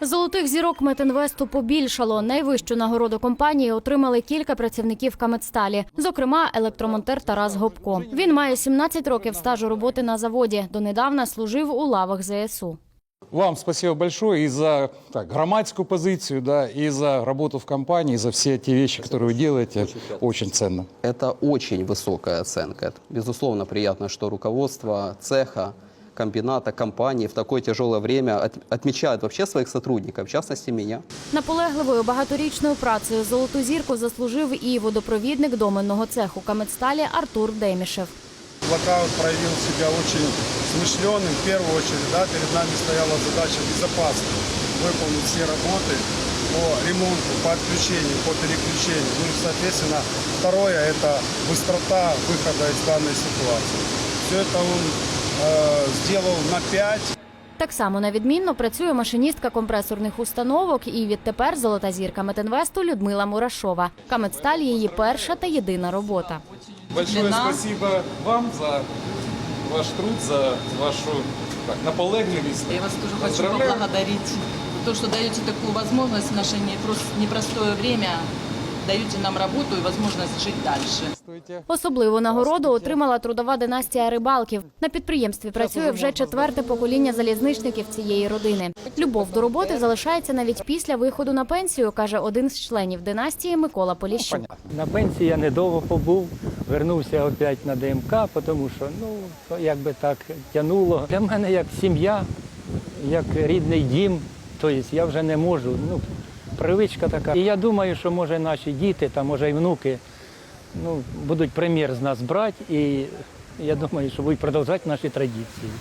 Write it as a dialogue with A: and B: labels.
A: Золотих зірок Метинвесту побільшало. Найвищу нагороду компанії отримали кілька працівників Камедсталі, зокрема електромонтер Тарас Гопко. Він має 17 років стажу роботи на заводі. Донедавна служив у лавах ЗСУ.
B: Вам спасибо большое и за так, громадскую позицию, да, и за работу в компании, и за все те вещи, которые вы делаете. Очень ценно.
C: Это очень высокая оценка. Это, Безусловно, приятно, что руководство цеха, комбината, компании в такое тяжелое время от- отмечают вообще своих сотрудников, в частности меня.
A: Наполегливою багаторічною працею золоту зірку заслужив і водопровідник доменного цеху Камедсталі Артур Демішев.
D: Блокаут проявил себя очень смышленым. В первую очередь, да, перед нами стояла задача безопасно выполнить все работы по ремонту, по отключению, по переключению. Ну и, соответственно, второе – это быстрота выхода из данной ситуации. Все это он э, сделал на 5.
A: Так само на відмінно працює машиністка компресорних установок і відтепер золота зірка Метинвесту Людмила Мурашова. Камедсталь її перша та єдина робота.
B: Большое спасибо вам за ваш труд, за вашу так, наполегливость.
E: Я вас тоже хочу за то, что даете такую возможность в наше непрос- непростое время, даете нам работу и возможность жить дальше.
A: Особливу нагороду отримала трудова династія рибалків. На підприємстві працює вже четверте покоління залізничників цієї родини. Любов до роботи залишається навіть після виходу на пенсію, каже один з членів династії Микола Поліщук.
F: На пенсії я недовго побув, вернувся опять на ДМК, тому що ну то якби так тянуло. Для мене як сім'я, як рідний дім, тобто я вже не можу. Ну, привичка така. І я думаю, що може наші діти та може й внуки ну, будуть примір з нас брати, і я думаю, що будуть продовжувати наші традиції.